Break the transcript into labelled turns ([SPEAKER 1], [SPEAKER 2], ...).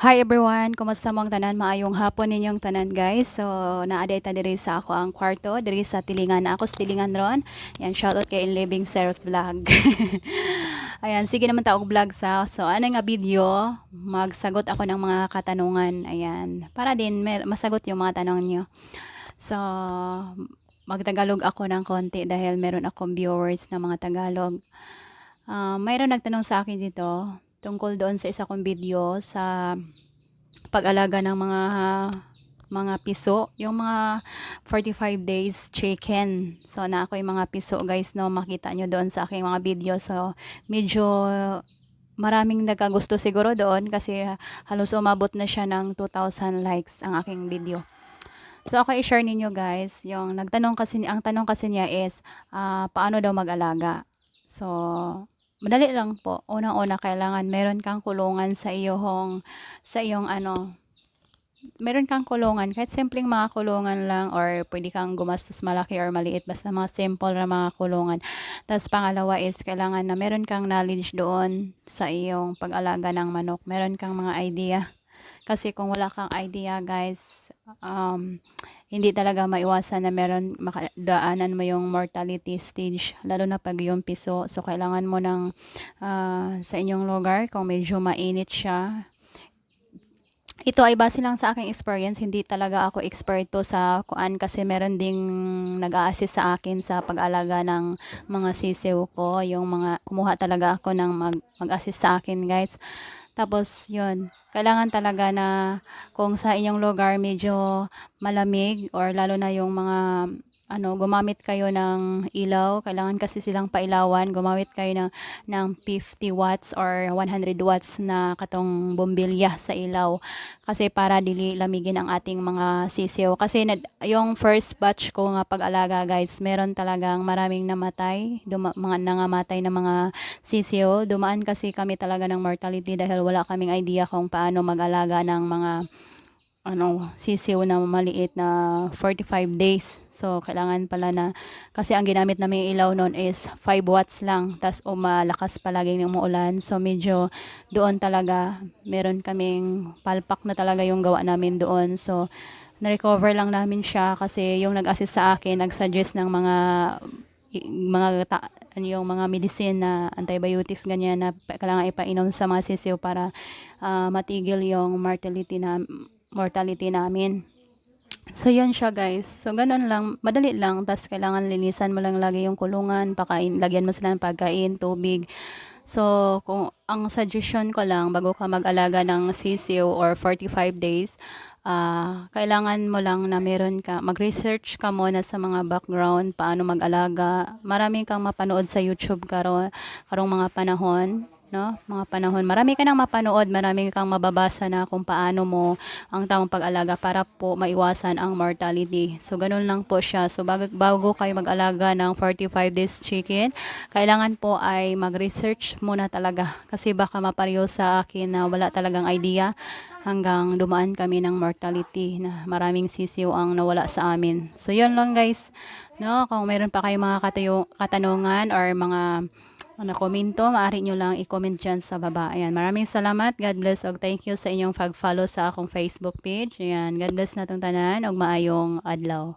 [SPEAKER 1] Hi everyone, kumusta mong tanan? Maayong hapon ninyong tanan guys. So, naaday ta diri sa ako ang kwarto, diri sa Tilingan. Ako sa Tilingan ron. Yan, shoutout kay In Living Seraph Vlog. Ayan, sige naman ta og vlog sa. So, ano nga video, magsagot ako ng mga katanungan. Ayan, para din masagot yung mga tanong nyo. So, magtagalog ako ng konti dahil meron akong viewers na mga Tagalog. Ah, mayroon nagtanong sa akin dito tungkol doon sa isa kong video sa pag-alaga ng mga mga piso, yung mga 45 days chicken. So na ako yung mga piso guys no, makita nyo doon sa aking mga video. So medyo maraming nagkagusto siguro doon kasi halos umabot na siya ng 2,000 likes ang aking video. So ako i-share ninyo guys, yung nagtanong kasi ang tanong kasi niya is ah, paano daw mag-alaga. So madali lang po. Unang-una kailangan meron kang kulungan sa iyong sa iyong ano meron kang kulungan kahit simpleng mga kulungan lang or pwede kang gumastos malaki or maliit basta mga simple na mga kulungan. Tapos pangalawa is kailangan na meron kang knowledge doon sa iyong pag-alaga ng manok. Meron kang mga idea. Kasi kung wala kang idea guys, um, hindi talaga maiwasan na meron makadaanan mo yung mortality stage lalo na pag yung piso. So kailangan mo ng ah, sa inyong lugar kung medyo mainit siya. Ito ay base lang sa aking experience, hindi talaga ako eksperto sa kuan kasi meron ding nag-a-assist sa akin sa pag-alaga ng mga sisiw ko, yung mga kumuha talaga ako ng mag, mag-assist sa akin guys. Tapos yun, kailangan talaga na kung sa inyong lugar medyo malamig or lalo na yung mga ano, gumamit kayo ng ilaw, kailangan kasi silang pailawan, gumamit kayo ng, ng 50 watts or 100 watts na katong bombilya sa ilaw kasi para dili lamigin ang ating mga sisiw. Kasi nad- yung first batch ko nga pag-alaga guys, meron talagang maraming namatay, duma- mga nangamatay na mga sisiw. Dumaan kasi kami talaga ng mortality dahil wala kaming idea kung paano mag-alaga ng mga ano, sisiw na maliit na 45 days. So, kailangan pala na, kasi ang ginamit namin ilaw noon is 5 watts lang. Tapos, umalakas palagi ng umuulan. So, medyo doon talaga, meron kaming palpak na talaga yung gawa namin doon. So, na-recover lang namin siya kasi yung nag-assist sa akin, nag-suggest ng mga mga ta, ano yung mga medicine na antibiotics ganyan na kailangan ipainom sa mga sisiw para ah, matigil yung mortality na mortality namin. So, yun siya guys. So, ganun lang. Madali lang. Tapos, kailangan linisan mo lang lagi yung kulungan. Pakain, lagyan mo sila ng pagkain, tubig. So, kung ang suggestion ko lang, bago ka mag-alaga ng sisiw or 45 days, ah kailangan mo lang na meron ka, mag-research ka muna sa mga background, paano mag-alaga. Maraming kang mapanood sa YouTube karon karong mga panahon no? Mga panahon. Marami ka nang mapanood, marami kang mababasa na kung paano mo ang tamang pag-alaga para po maiwasan ang mortality. So, ganun lang po siya. So, bago, bago kayo mag-alaga ng 45 days chicken, kailangan po ay mag-research muna talaga. Kasi baka mapariyo sa akin na wala talagang idea hanggang dumaan kami ng mortality na maraming sisiw ang nawala sa amin. So, yun lang guys. No, kung meron pa kayong mga katayo, katanungan or mga ano, komento, maaari nyo lang i-comment dyan sa baba. Ayan, maraming salamat. God bless og thank you sa inyong pag-follow sa akong Facebook page. Ayan, God bless na tanan og maayong adlaw.